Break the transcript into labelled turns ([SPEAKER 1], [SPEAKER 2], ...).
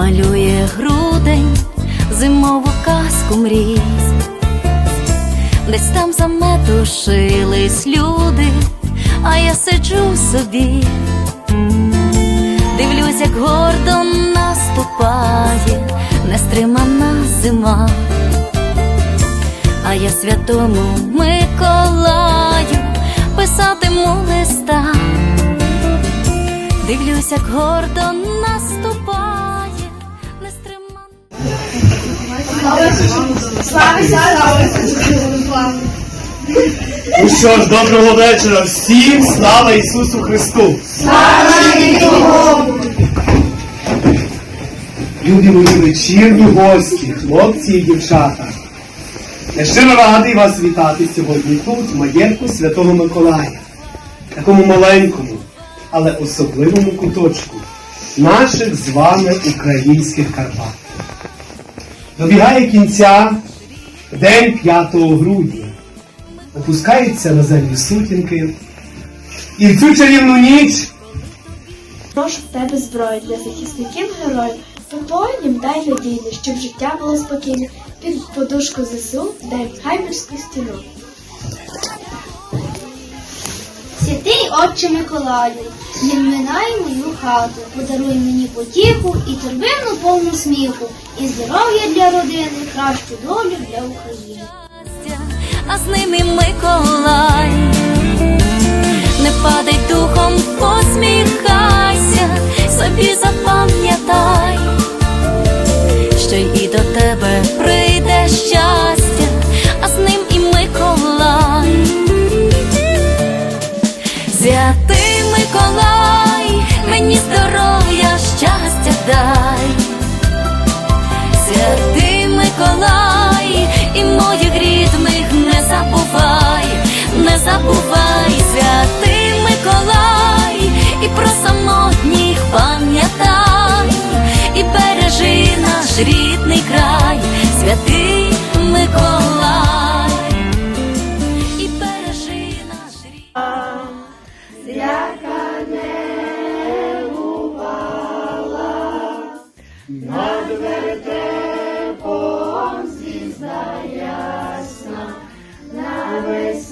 [SPEAKER 1] Малює грудень, зимову казку мрій. Десь там заметушились люди, а я сиджу собі, дивлюсь, як гордо наступає нестримана зима. А я святому Миколаю писатиму листа. Дивлюсь, як гордо наступає
[SPEAKER 2] Ну що ж, доброго вечора всім, слава Ісусу Христу! Слава Любі мої вечірні гості, хлопці і дівчата. Я щиро радий вас вітати сьогодні тут, в маєтку Святого Миколая, такому маленькому, але особливому куточку наших з вами українських Карпат. Добігає кінця день 5 грудня опускаються на землю сутінки. І в цю чарівну ніч
[SPEAKER 3] Прошу в тебе зброю для захисників героїв. Воїнів дай надійне, щоб життя було спокійне. Під подушку ЗСУ дай хаймерську стіну.
[SPEAKER 4] Отче Миколаю, не минай мою хату, подаруй мені потіху і торбину повну сміху, і здоров'я для родини, кращу долю для України.
[SPEAKER 1] святий Миколай. І бережи наш рід. не бувала. Над вертепом ясна. На весь